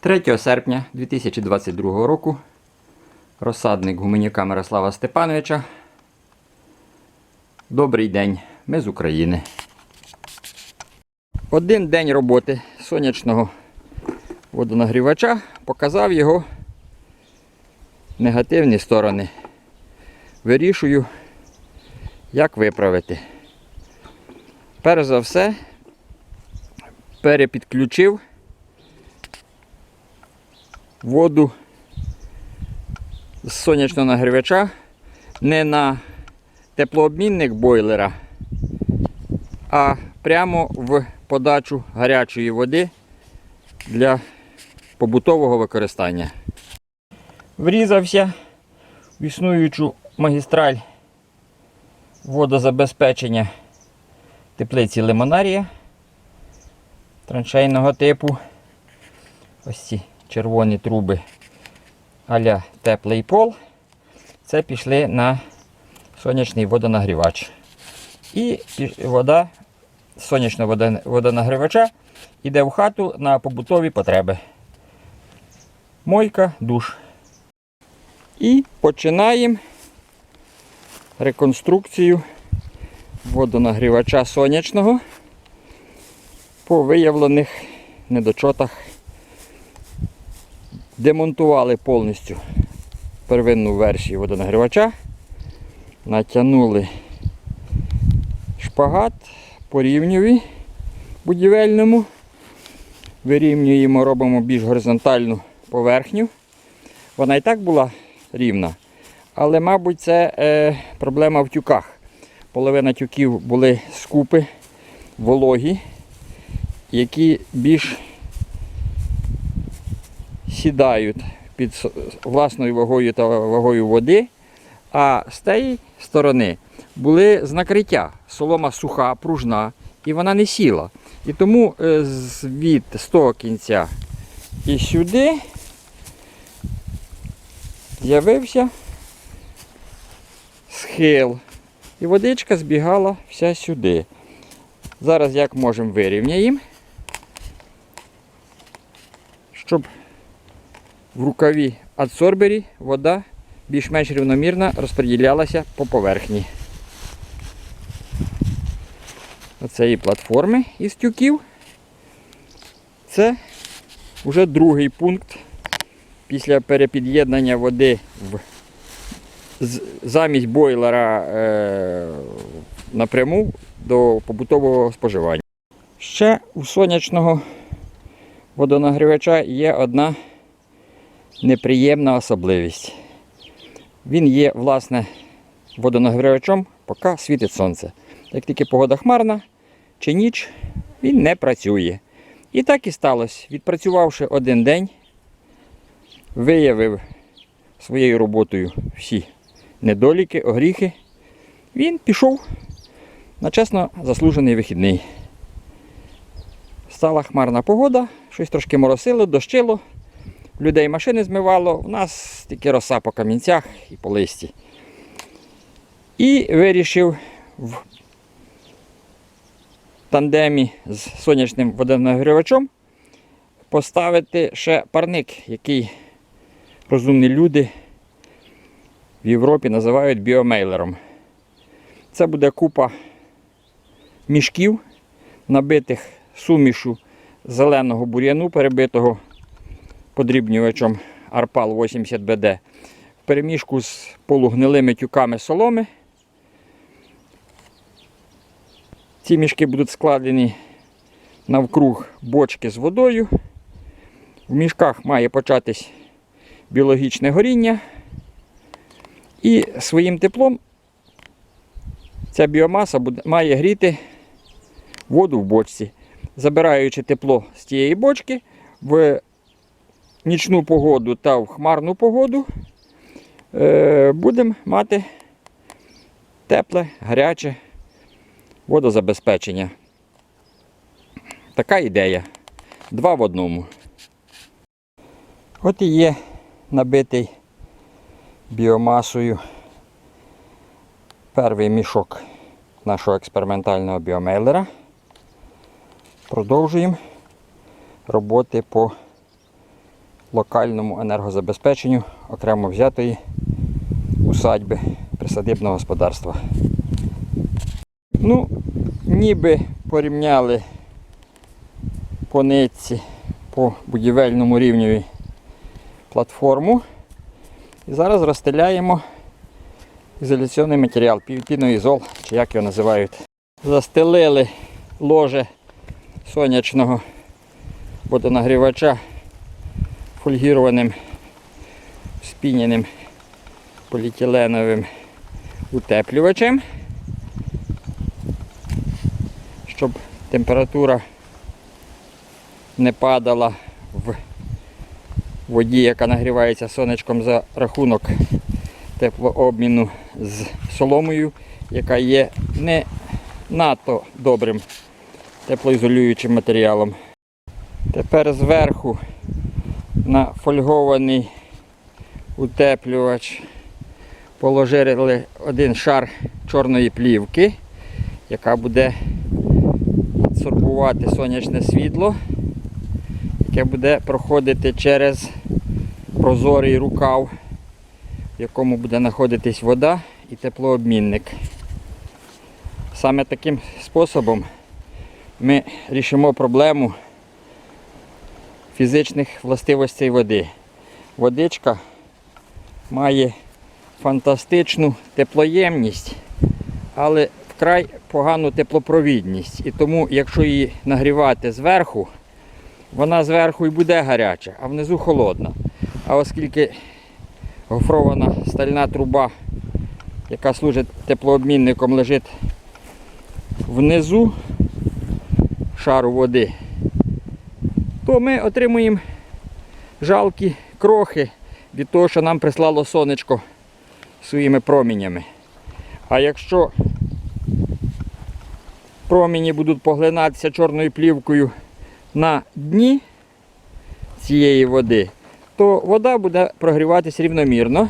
3 серпня 2022 року розсадник гуменюка Мирослава Степановича. Добрий день, ми з України. Один день роботи сонячного водонагрівача показав його негативні сторони. Вирішую, як виправити. Перш за все, перепідключив воду з сонячного нагрівача не на теплообмінник бойлера, а прямо в подачу гарячої води для побутового використання. Врізався в існуючу магістраль водозабезпечення теплиці лимонарія траншейного типу. Ось ці червоні труби аля теплий пол. Це пішли на сонячний водонагрівач. І вода сонячного водонагрівача йде в хату на побутові потреби. Мойка, душ. І починаємо реконструкцію водонагрівача сонячного по виявлених недочотах демонтували повністю первинну версію водонагрівача, натягнули шпагат по рівневі будівельному, вирівнюємо, робимо більш горизонтальну поверхню. Вона і так була рівна, але, мабуть, це е, проблема в тюках. Половина тюків були скупи, вологі, які більш сідають під власною вагою та вагою води, а з тієї сторони були з накриття. Солома суха, пружна, і вона не сіла. І тому е, звід з того кінця і сюди з'явився схил. І водичка збігала вся сюди. Зараз як можемо вирівняємо, щоб в рукаві адсорбері вода більш-менш рівномірно розподілялася по поверхні. Оцеї платформи із тюків. Це вже другий пункт після перепід'єднання води в, замість бойлера е, напряму до побутового споживання. Ще у сонячного водонагрівача є одна неприємна особливість. Він є, власне, водонагрівачом, поки світить сонце. Як тільки погода хмарна чи ніч, він не працює. І так і сталося. Відпрацювавши один день, виявив своєю роботою всі недоліки, огріхи, він пішов на чесно заслужений вихідний. Стала хмарна погода, щось трошки моросило, дощило, людей машини змивало, у нас тільки роса по камінцях і по листі. І вирішив в тандемі з сонячним водонагрівачем поставити ще парник, який розумні люди в Європі називають біомейлером. Це буде купа мішків, набитих сумішу зеленого бур'яну, перебитого подрібнювачем Арпал 80 БД в перемішку з полугнилими тюками соломи. Ці мішки будуть складені навкруг бочки з водою. В мішках має початись біологічне горіння. І своїм теплом ця біомаса має гріти воду в бочці, забираючи тепло з тієї бочки в нічну погоду та в хмарну погоду, е, будемо мати тепле, гаряче водозабезпечення. Така ідея. Два в одному. От і є набитий біомасою перший мішок нашого експериментального біомейлера. Продовжуємо роботи по локальному енергозабезпеченню окремо взятої усадьби присадибного господарства. Ну, ніби порівняли по нитці по будівельному рівневі платформу. І зараз розстеляємо ізоляційний матеріал, піноізол, чи як його називають. Застелили ложе сонячного водонагрівача фольгірованим спіняним поліетиленовим утеплювачем, щоб температура не падала в воді, яка нагрівається сонечком за рахунок теплообміну з соломою, яка є не надто добрим теплоізолюючим матеріалом. Тепер зверху на фольгований утеплювач положили один шар чорної плівки, яка буде адсорбувати сонячне світло, яке буде проходити через прозорий рукав, в якому буде знаходитись вода і теплообмінник. Саме таким способом ми рішимо проблему фізичних властивостей води. Водичка має фантастичну теплоємність, але вкрай погану теплопровідність. І тому, якщо її нагрівати зверху, вона зверху і буде гаряча, а внизу холодна. А оскільки гофрована стальна труба, яка служить теплообмінником, лежить внизу шару води, то ми отримуємо жалкі крохи від того, що нам прислало сонечко своїми промінями. А якщо проміні будуть поглинатися чорною плівкою на дні цієї води, то вода буде прогріватися рівномірно.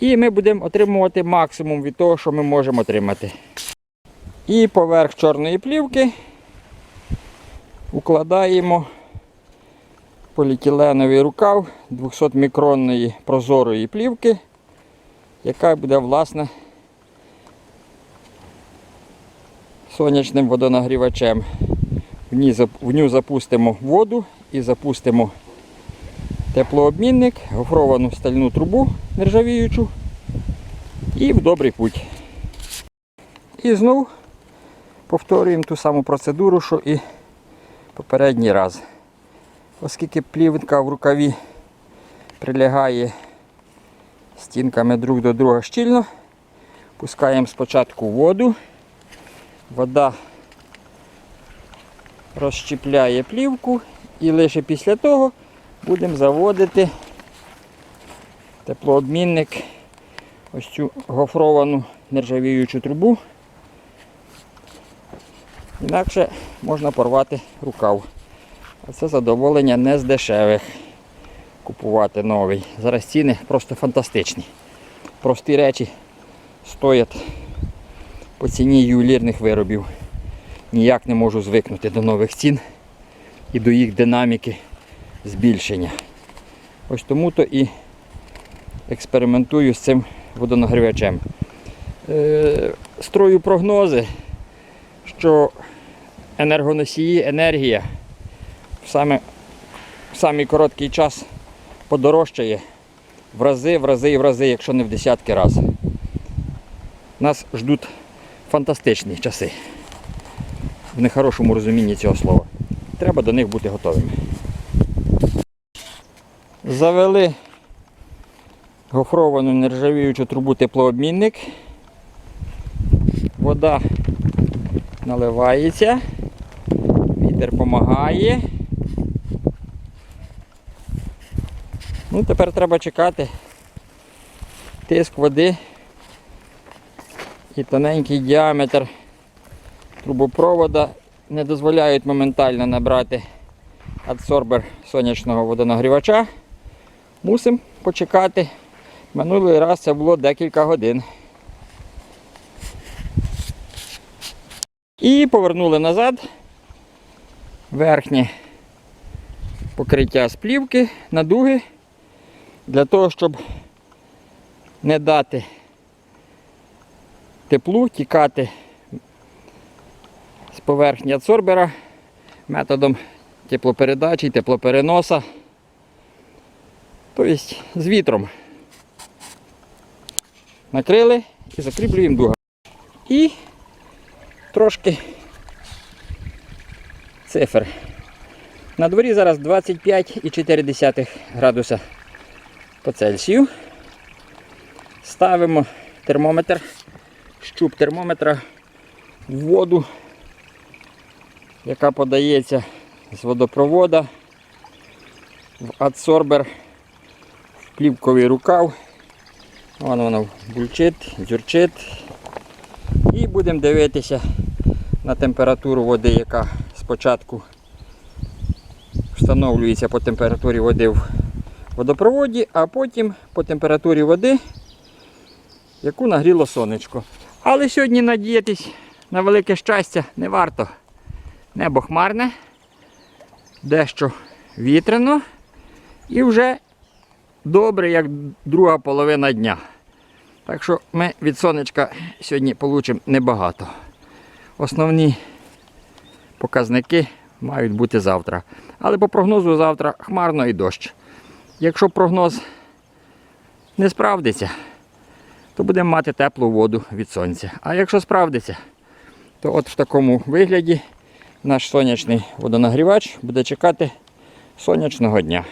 І ми будемо отримувати максимум від того, що ми можемо отримати. І поверх чорної плівки укладаємо поліетиленовий рукав 200-мікронної прозорої плівки, яка буде власне сонячним водонагрівачем. В ню запустимо воду і запустимо теплообмінник, гофровану стальну трубу нержавіючу і в добрий путь. І знову повторюємо ту саму процедуру, що і попередній раз. Оскільки плівка в рукаві прилягає стінками друг до друга щільно, пускаємо спочатку воду. Вода розщіпляє плівку і лише після того будемо заводити теплообмінник, ось цю гофровану нержавіючу трубу. Інакше можна порвати рукав. Це задоволення не з дешевих купувати новий. Зараз ціни просто фантастичні. Прості речі стоять по ціні ювелірних виробів. Ніяк не можу звикнути до нових цін і до їх динаміки збільшення. Ось тому то і експериментую з цим водонагрівачем. Е, строю прогнози, що енергоносії, енергія саме в самий короткий час подорожчає в рази, в рази і в рази, якщо не в десятки разів. Нас ждуть фантастичні часи. В нехорошому розумінні цього слова. Треба до них бути готовими. Завели гофровану нержавіючу трубу теплообмінник. Вода наливається, вітер допомагає. Ну, тепер треба чекати. Тиск води і тоненький діаметр трубопровода не дозволяють моментально набрати адсорбер сонячного водонагрівача. Мусимо почекати. Минулий раз це було декілька годин. І повернули назад верхнє покриття з плівки на дуги для того, щоб не дати теплу тікати з поверхні адсорбера методом теплопередачі, теплопереноса, тобто з вітром. Накрили і закріплюємо дуга. І трошки цифр. На дворі зараз 25,4 градуса по Цельсію. Ставимо термометр, щуп термометра в воду, яка подається з водопровода в адсорбер, в плівковий рукав. Вон воно бульчить, дзюрчить. І будемо дивитися на температуру води, яка спочатку встановлюється по температурі води в водопроводі, а потім по температурі води, яку нагріло сонечко. Але сьогодні надіятись на велике щастя не варто. Небо хмарне, дещо вітряно і вже добре, як друга половина дня. Так що ми від сонечка сьогодні получимо небагато. Основні показники мають бути завтра. Але по прогнозу завтра хмарно і дощ. Якщо прогноз не справдиться, то будемо мати теплу воду від сонця. А якщо справдиться, то от в такому вигляді наш сонячний водонагрівач буде чекати сонячного дня.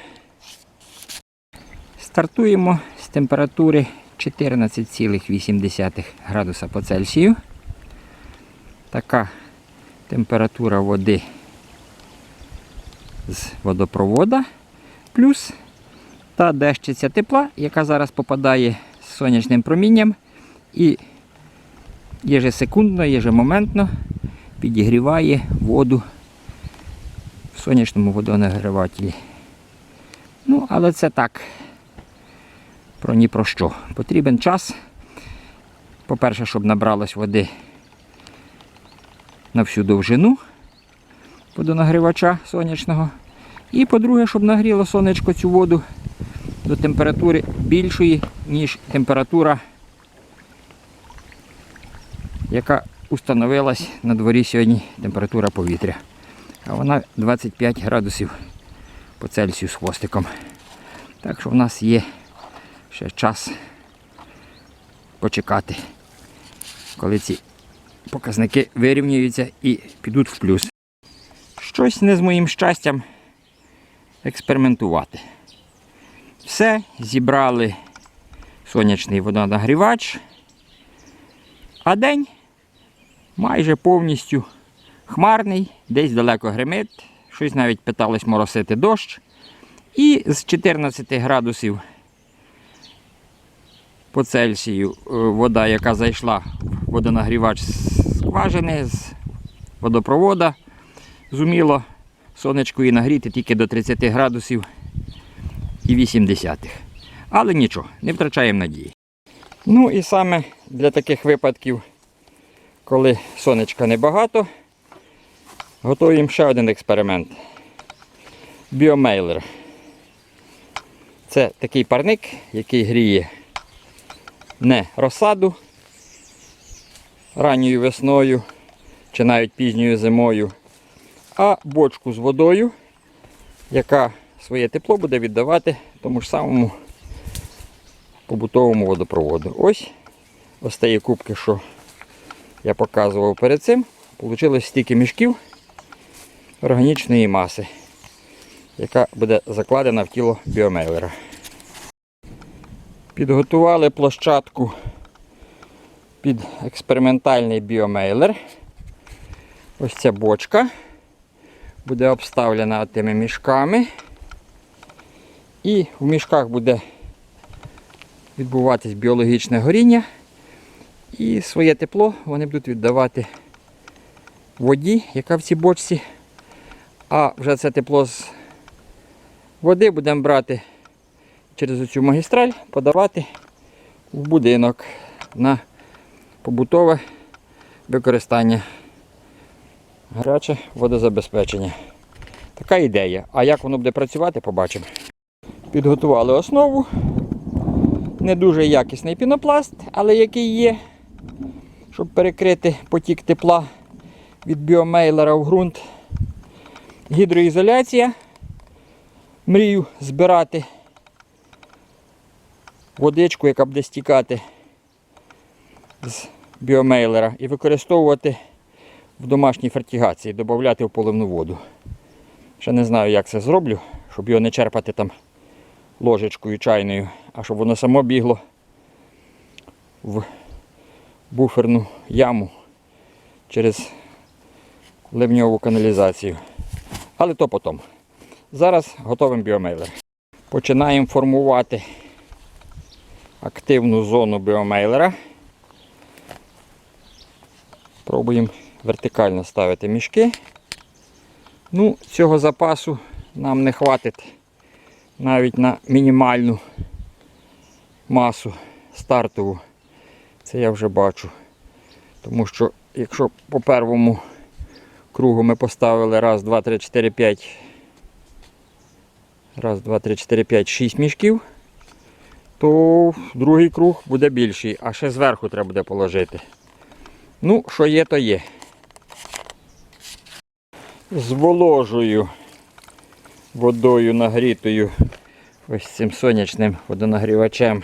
Стартуємо з температури 14,8 градуса по Цельсію. Така температура води з водопровода, плюс та дещиця тепла, яка зараз попадає з сонячним промінням і єжесекундно, єжемоментно підігріває воду в сонячному водонагрівателі. Ну, але це так. Про ні про що. Потрібен час. По-перше, щоб набралось води на всю довжину водонагрівача сонячного. І по-друге, щоб нагріло сонечко цю воду до температури більшої, ніж температура, яка установилась на дворі сьогодні температура повітря. А вона 25 градусів по Цельсію з хвостиком. Так що в нас є ще час почекати, коли ці показники вирівнюються і підуть в плюс. Щось не з моїм щастям експериментувати. Все, зібрали сонячний водонагрівач, а день майже повністю хмарний, десь далеко гримить, щось навіть питалось моросити дощ. І з 14 градусів по Цельсію е, вода, яка зайшла в водонагрівач з скважини, з водопровода, зуміло сонечко і нагріти тільки до 30 градусів і 80. Але нічого, не втрачаємо надії. Ну і саме для таких випадків, коли сонечка небагато, готуємо ще один експеримент. Біомейлер. Це такий парник, який гріє не розсаду ранньою весною чи навіть пізньою зимою, а бочку з водою, яка своє тепло буде віддавати тому ж самому побутовому водопроводу. Ось ось тієї кубки, що я показував перед цим, вийшло стільки мішків органічної маси, яка буде закладена в тіло біомейлера. Підготували площадку під експериментальний біомейлер. Ось ця бочка буде обставлена тими мішками. І в мішках буде відбуватись біологічне горіння. І своє тепло вони будуть віддавати воді, яка в цій бочці. А вже це тепло з води будемо брати через цю магістраль, подавати в будинок на побутове використання гаряче водозабезпечення. Така ідея. А як воно буде працювати, побачимо. Підготували основу. Не дуже якісний пінопласт, але який є, щоб перекрити потік тепла від біомейлера в ґрунт. Гідроізоляція. Мрію збирати водичку, яка буде стікати з біомейлера, і використовувати в домашній фертигації, додати в поливну воду. Ще не знаю, як це зроблю, щоб його не черпати там ложечкою чайною, а щоб воно само бігло в буферну яму через ливньову каналізацію. Але то потім. Зараз готовим біомейлер. Починаємо формувати активну зону біомейлера. Пробуємо вертикально ставити мішки. Ну, цього запасу нам не хватить навіть на мінімальну масу стартову. Це я вже бачу. Тому що якщо по первому кругу ми поставили раз, два, три, чотири, п'ять. Раз, два, три, чотири, п'ять, шість мішків, то другий круг буде більший, а ще зверху треба буде положити. Ну, що є, то є. Зволожую водою нагрітою ось цим сонячним водонагрівачем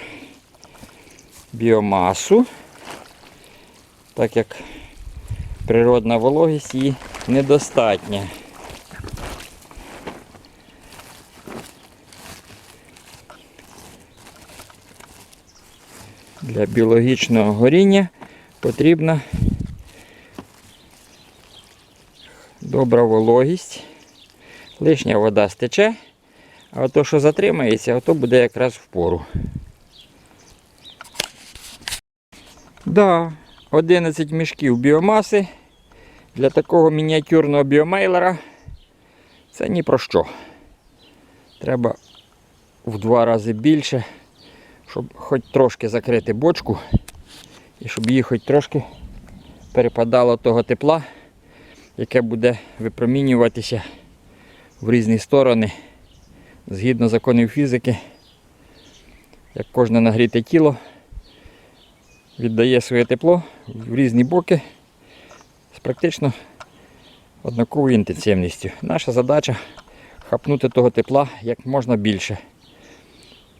біомасу, так як природна вологість її недостатня. Для біологічного горіння потрібна добра вологість. Лишня вода стече, а то, що затримається, то буде якраз в пору. Да, 11 мішків біомаси для такого мініатюрного біомейлера це ні про що. Треба в два рази більше, щоб хоч трошки закрити бочку і щоб їй хоч трошки перепадало того тепла, яке буде випромінюватися в різні сторони згідно законів фізики, як кожне нагріте тіло віддає своє тепло в різні боки з практично однаковою інтенсивністю. Наша задача хапнути того тепла як можна більше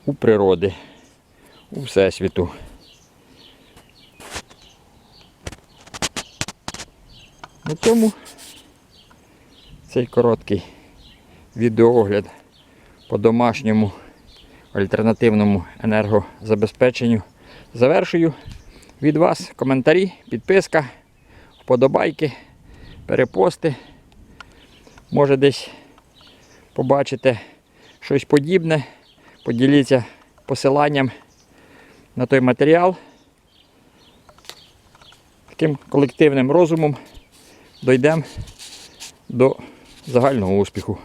у природи, у всесвіту. На цьому цей короткий відеоогляд по домашньому альтернативному енергозабезпеченню завершую. Від вас коментарі, підписка, вподобайки, перепости. Може десь побачите щось подібне. Поділіться посиланням на той матеріал. Таким колективним розумом дійдемо до загального успіху.